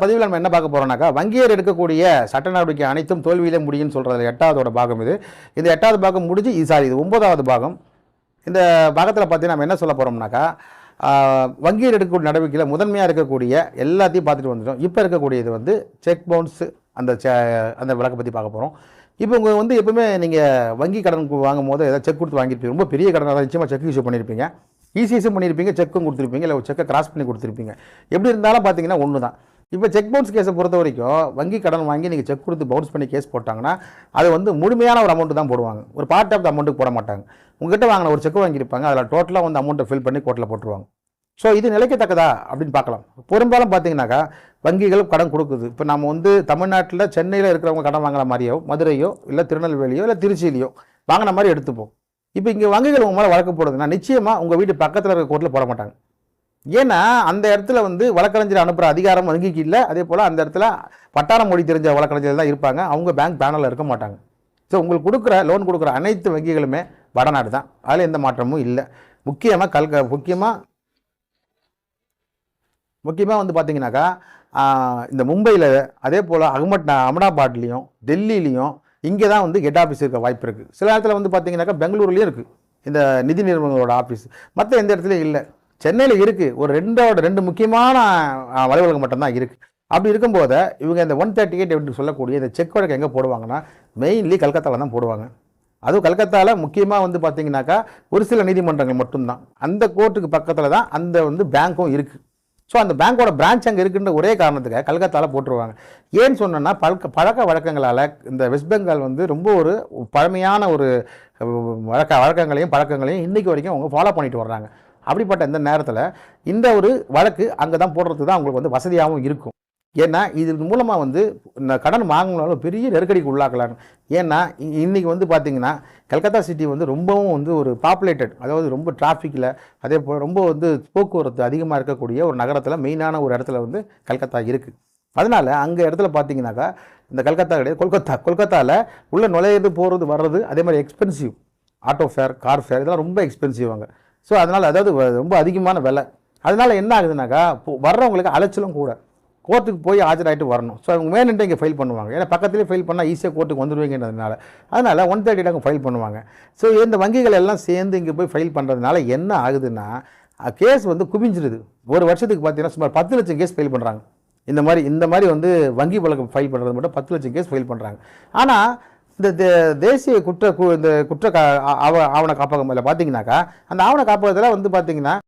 பதிவில் நம்ம என்ன பார்க்க போகிறோம்னாக்கா வங்கியர் எடுக்கக்கூடிய சட்ட நடவடிக்கை அனைத்தும் தோல்வியிலே முடியும்னு சொல்கிறது எட்டாவதோட பாகம் இது. இந்த எட்டாவது பாகம் முடிஞ்சு சாரி இது ஒன்பதாவது பாகம். இந்த பாகத்தில் பார்த்தீங்கன்னா நம்ம என்ன சொல்ல போகிறோம்னாக்கா வங்கியர் எடுக்கக்கூடிய நடவடிக்கையில் முதன்மையாக இருக்கக்கூடிய எல்லாத்தையும் பார்த்துட்டு வந்துட்டோம். இப்போ இருக்கக்கூடியது வந்து செக் பவுன்ஸு அந்த அந்த விளக்கை பற்றி பார்க்க போகிறோம் இப்போ உங்கள் வந்து எப்பவுமே நீங்கள் வங்கி கடன் வாங்கும் போது ஏதாவது செக் கொடுத்து வாங்கியிருப்பீங்க. ரொம்ப பெரிய கடனாக தான் நிச்சயமாக செக் இஷ்யூ பண்ணியிருப்பீங்க. இசிஎஸும் பண்ணியிருப்பீங்க செக்கும் கொடுத்துருப்பீங்க இல்லை செக்கை கிராஸ் பண்ணி கொடுத்துருப்பீங்க. எப்படி இருந்தாலும் பார்த்தீங்கன்னா ஒன்று தான் இப்போ செக் பவுன்ஸ் கேஸை பொறுத்த வரைக்கும் வங்கி கடன் வாங்கி நீங்கள் செக் கொடுத்து பவுன்ஸ் பண்ணி கேஸ் போட்டாங்கன்னா அது வந்து முழுமையான ஒரு அமௌண்ட்டு தான் போடுவாங்க. ஒரு பார்ட் ஆஃப் த அமௌண்ட்டுக்கு போட மாட்டாங்க. உங்ககிட்ட வாங்கின ஒரு செக் வாங்கியிருப்பாங்க அதில் டோட்டலாக வந்து அமௌண்ட்டை ஃபில் பண்ணி கோர்ட்டில் போட்டுருவாங்க. ஸோ இது நிலைக்கத்தக்கதா அப்படின்னு பார்க்கலாம். பெரும்பாலும் பார்த்தீங்கன்னாக்கா வங்கிகள் கடன் கொடுக்குது. இப்போ நம்ம வந்து தமிழ்நாட்டில் சென்னையில் இருக்கிறவங்க கடன் வாங்குற மாதிரியோ மதுரையோ இல்லை திருநெல்வேலியோ இல்லை திருச்சியிலையோ வாங்கின மாதிரி எடுத்துப்போம். இப்போ இங்கே வங்கிகள் உங்கள் மேலே வழக்கு போடுதுன்னா நிச்சயமாக உங்கள் வீட்டு பக்கத்தில் இருக்க கோர்ட்டில் போட மாட்டாங்க. ஏன்னா அந்த இடத்துல வந்து வழக்கறிஞர் அனுப்புகிற அதிகாரம் வங்கிக்கு இல்லை. அதே போல் அந்த இடத்துல வட்டார மொழி தெரிஞ்ச வழக்கறிஞர் தான் இருப்பாங்க. அவங்க பேங்க் பேனலில் இருக்க மாட்டாங்க. ஸோ உங்களுக்கு கொடுக்குற லோன் கொடுக்குற அனைத்து வங்கிகளுமே வடநாடு தான். அதில் எந்த மாற்றமும் இல்லை. முக்கியமாக கல்க முக்கியமாக முக்கியமாக வந்து பார்த்தீங்கன்னாக்கா இந்த மும்பையில் அதே போல் அகமட் அகமதாபாத்லேயும் டெல்லிலையும் இங்கே தான் வந்து ஹெட் ஆஃபீஸ் இருக்க வாய்ப்பு இருக்குது சில இடத்துல வந்து பார்த்தீங்கன்னாக்கா பெங்களூர்லேயும் இருக்குது இந்த நிதி நிறுவனங்களோட ஆஃபீஸ் மற்ற எந்த இடத்துலையும் இல்லை. சென்னையில் இருக்குது ஒரு ரெண்டோட ரெண்டு முக்கியமான வலைவலகம் மட்டும்தான் இருக்குது அப்படி இருக்கும்போது இவங்க இந்த ஒன் தேர்ட்டி எயிட் அப்படின்னு சொல்லக்கூடிய இந்த செக் வழக்கு எங்கே போடுவாங்கன்னா மெயின்லி கல்கத்தாவில் தான் போடுவாங்க. அதுவும் கல்கத்தாவில் முக்கியமாக வந்து பார்த்தீங்கன்னாக்கா ஒரு சில நீதிமன்றங்கள் மட்டும்தான். அந்த கோர்ட்டுக்கு பக்கத்தில் தான் அந்த வந்து பேங்க்கும் இருக்குது ஸோ அந்த பேங்க்கோட பிரான்ச் அங்கே இருக்குன்ற ஒரே காரணத்துக்காக கல்கத்தாவில் போட்டுருவாங்க. ஏன்னு சொன்னோன்னா பழக்க பழக்க வழக்கங்களால் இந்த வெஸ்ட் பெங்கால் வந்து ரொம்ப ஒரு பழமையான ஒரு வழக்க வழக்கங்களையும் பழக்கங்களையும் இன்றைக்கி வரைக்கும் அவங்க ஃபாலோ பண்ணிட்டு வர்றாங்க. அப்படிப்பட்ட இந்த நேரத்தில் இந்த ஒரு வழக்கு அங்கே தான் போடுறதுக்கு தான் அவங்களுக்கு வந்து வசதியாகவும் இருக்கும். ஏன்னா இதன் மூலமாக வந்து இந்த கடன் வாங்கினாலும் பெரிய நெருக்கடிக்கு உள்ளாக்கலாம் ஏன்னா இ- வந்து பார்த்திங்கன்னா கல்கத்தா சிட்டி வந்து ரொம்பவும் வந்து ஒரு பாப்புலேட்டட் அதாவது ரொம்ப டிராஃபிக்கில் அதே போல் ரொம்ப வந்து போக்குவரத்து அதிகமாக இருக்கக்கூடிய ஒரு நகரத்தில் மெயினான ஒரு இடத்துல வந்து கல்கத்தா இருக்குது அதனால் அங்கே இடத்துல பார்த்தீங்கன்னாக்கா இந்த கல்கத்தா கிடையாது கொல்கத்தா. கொல்கத்தாவில் உள்ளே நுழையிறது போகிறது வர்றது அதே மாதிரி expensive auto fare car fare இதெல்லாம் ரொம்ப எக்ஸ்பென்சிவ் அங்கே. ஸோ அதனால் அதாவது ரொம்ப அதிகமான விலை. அதனால் என்ன ஆகுதுனாக்கா வர்றவங்களுக்கு அலைச்சலும் கூட. கோர்ட்டுக்கு போய் ஆஜராகிட்டு வரணும். ஸோ அவங்க வேணுன்ட்டு இங்கே ஃபைல் பண்ணுவாங்க. ஏன்னா பக்கத்துலேயே ஃபைல் பண்ணால் ஈஸியாக கோர்ட்டுக்கு வந்துடுவீங்கன்றதுனால அதனால் ஒன் தேர்ட்டி அவங்க ஃபைல் பண்ணுவாங்க. ஸோ இந்த வங்கிகள் எல்லாம் சேர்ந்து இங்கே போய் ஃபைல் பண்ணுறதுனால என்ன ஆகுதுன்னா கேஸ் வந்து குவிஞ்சிருது. ஒரு வருஷத்துக்கு பார்த்தீங்கன்னா சுமார் பத்து லட்சம் கேஸ் ஃபைல் பண்ணுறாங்க இந்த மாதிரி இந்த மாதிரி வந்து வங்கி வழக்கு ஃபைல் பண்ணுறது மட்டும் பத்து லட்சம் கேஸ் ஃபைல் பண்ணுறாங்க ஆனால் இந்த தே- தேசிய குற்ற கு- இந்த குற்ற கா- ஆவ- ஆவண காப்பகம் இல்லை பார்த்தீங்கன்னாக்கா அந்த ஆவண காப்பகத்தில் வந்து பார்த்தீங்கன்னா